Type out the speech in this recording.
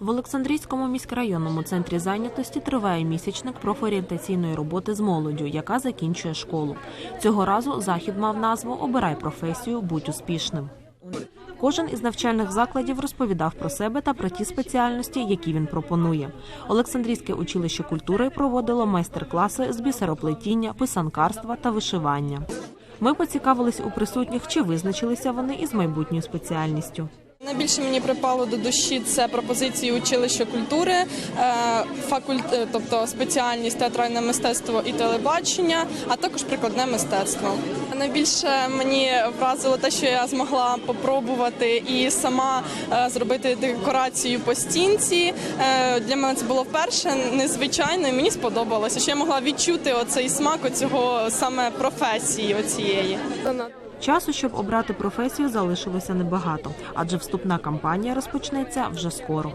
В Олександрійському міськрайонному центрі зайнятості триває місячник профорієнтаційної роботи з молоддю, яка закінчує школу. Цього разу захід мав назву Обирай професію, будь успішним. Кожен із навчальних закладів розповідав про себе та про ті спеціальності, які він пропонує. Олександрійське училище культури проводило майстер-класи з бісероплетіння, писанкарства та вишивання. Ми поцікавились у присутніх, чи визначилися вони із майбутньою спеціальністю. Найбільше мені припало до душі це пропозиції училища культури, е, факульт, е, тобто спеціальність театральне мистецтво і телебачення, а також прикладне мистецтво. Найбільше мені вразило те, що я змогла попробувати і сама е, зробити декорацію по стінці. Для мене це було вперше незвичайно, і мені сподобалося, що я могла відчути оцей смак оцього саме професії оцієї. Часу, щоб обрати професію, залишилося небагато, адже вступна кампанія розпочнеться вже скоро.